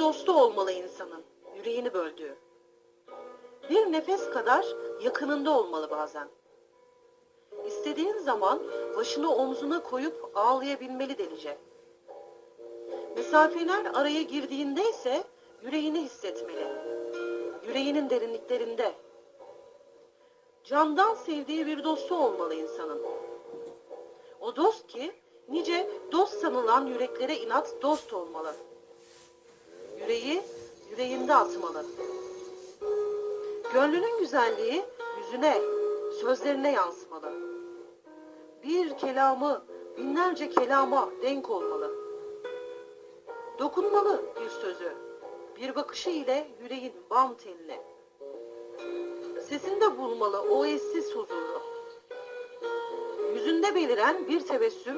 dostu olmalı insanın, yüreğini böldüğü. Bir nefes kadar yakınında olmalı bazen. İstediğin zaman başını omzuna koyup ağlayabilmeli delice. Mesafeler araya girdiğinde ise yüreğini hissetmeli. Yüreğinin derinliklerinde. Candan sevdiği bir dostu olmalı insanın. O dost ki nice dost sanılan yüreklere inat dost olmalı. Yüreği yüreğinde atmalı. Gönlünün güzelliği yüzüne, sözlerine yansımalı. Bir kelamı binlerce kelama denk olmalı. Dokunmalı bir sözü, bir bakışı ile yüreğin bam teline. Sesinde bulmalı o eşsiz huzuru. Yüzünde beliren bir tebessüm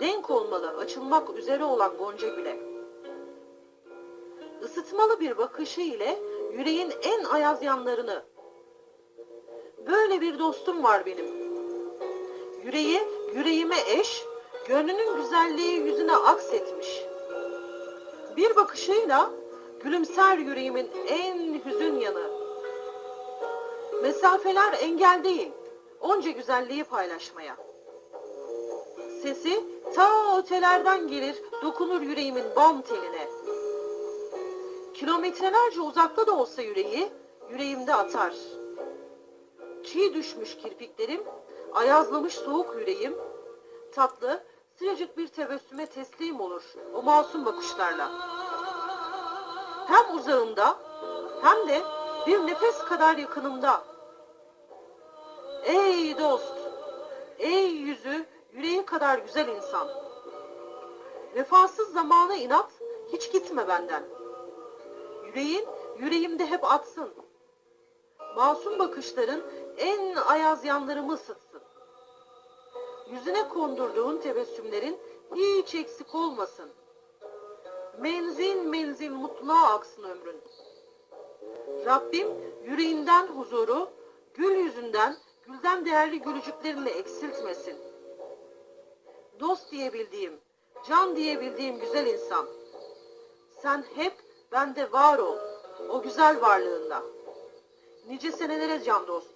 denk olmalı açılmak üzere olan gonca güle. Isıtmalı bir bakışı ile yüreğin en ayaz yanlarını. Böyle bir dostum var benim. Yüreği yüreğime eş, gönlünün güzelliği yüzüne aksetmiş. Bir bakışıyla gülümser yüreğimin en hüzün yanı. Mesafeler engel değil, onca güzelliği paylaşmaya. Sesi ta ötelerden gelir, dokunur yüreğimin bam teline. Kilometrelerce uzakta da olsa yüreği, yüreğimde atar. Çiğ düşmüş kirpiklerim, ayazlamış soğuk yüreğim, tatlı, sıcacık bir tebessüme teslim olur o masum bakışlarla. Hem uzağımda, hem de bir nefes kadar yakınımda. Ey dost, ey yüzü, yüreği kadar güzel insan. Vefasız zamana inat, hiç gitme benden. Yüreğin, yüreğimde hep atsın. Masum bakışların en ayaz yanlarımı ısıtsın. Yüzüne kondurduğun tebessümlerin hiç eksik olmasın. Menzil menzil mutluluğa aksın ömrün. Rabbim yüreğinden huzuru, gül yüzünden, gülden değerli gülücüklerini eksiltmesin. Dost diyebildiğim, can diyebildiğim güzel insan. Sen hep bende var ol, o güzel varlığında. Nice senelere can dost.